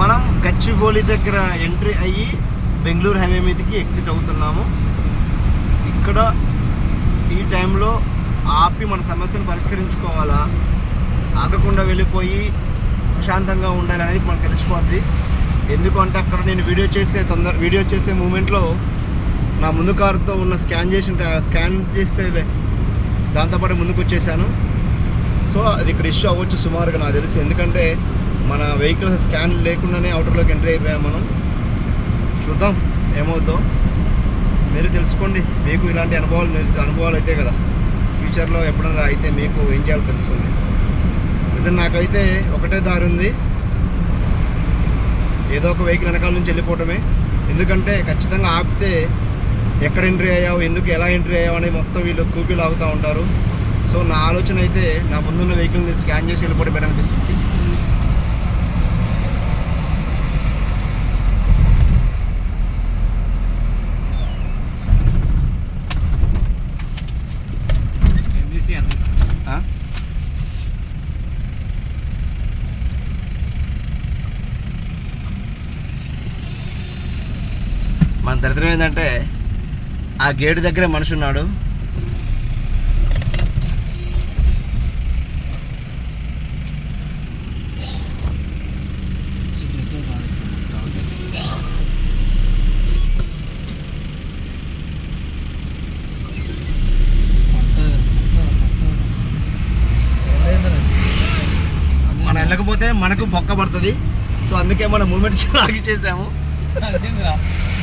మనం గచ్చిబౌలి దగ్గర ఎంట్రీ అయ్యి బెంగళూరు హైవే మీదకి ఎగ్జిట్ అవుతున్నాము. ఇక్కడ ఈ టైంలో ఆపి మన సమస్యను పరిష్కరించుకోవాలా? ఆగకుండా వెళ్ళిపోయి ప్రశాంతంగా ఉండాలి అనేది మనకు తెలిసిపోద్ది. ఎందుకంటే అక్కడ నేను వీడియో చేసే తొందర వీడియో చేసే మూమెంట్లో నా ముందు కారుతో ఉన్న స్కాన్ చేసిన స్కాన్ చేస్తే దాంతోపాటు ముందుకు వచ్చేసాను. సో అది ఇక్కడ ఇష్యూ అవ్వచ్చు సుమారుగా నాకు తెలుసు. ఎందుకంటే మన వెహికల్స్ స్కాన్ లేకుండానే అవుటర్లోకి ఎంట్రీ అయిపోయాం మనం. చూద్దాం ఏమవుతుందో మీరు తెలుసుకోండి. మీకు ఇలాంటి అనుభవాలు మీరు- అనుభవాలు అయితే కదా. ఫ్యూచర్లో ఎప్పుడైనా అయితే మీకు ఏం చేయాలో తెలుస్తుంది. నిజం నాకైతే ఒకటే దారి ఉంది. ఏదో ఒక వెహికల్ వెనకాల నుంచి వెళ్ళిపోవటమే. ఎందుకంటే ఖచ్చితంగా ఆపితే ఎక్కడ ఎంట్రీ అయ్యావు ఎందుకు ఎలా ఎంట్రీ అయ్యావు అనేది మొత్తం వీళ్ళు కూపీ లాగుతూ ఉంటారు. సో నా ఆలోచన అయితే నా ముందున్న వెహికల్ని స్కాన్ చేసి వెళ్ళిపోవడం అనిపిస్తుంది. మన దరిద్రం ఏంటంటే ఆ గేటు దగ్గరే మనిషి ఉన్నాడు. వెళ్ళకపోతే మనకు బొక్క పడుతుంది. సో అందుకే మనం మూమెంట్ ఆగి చేసాము.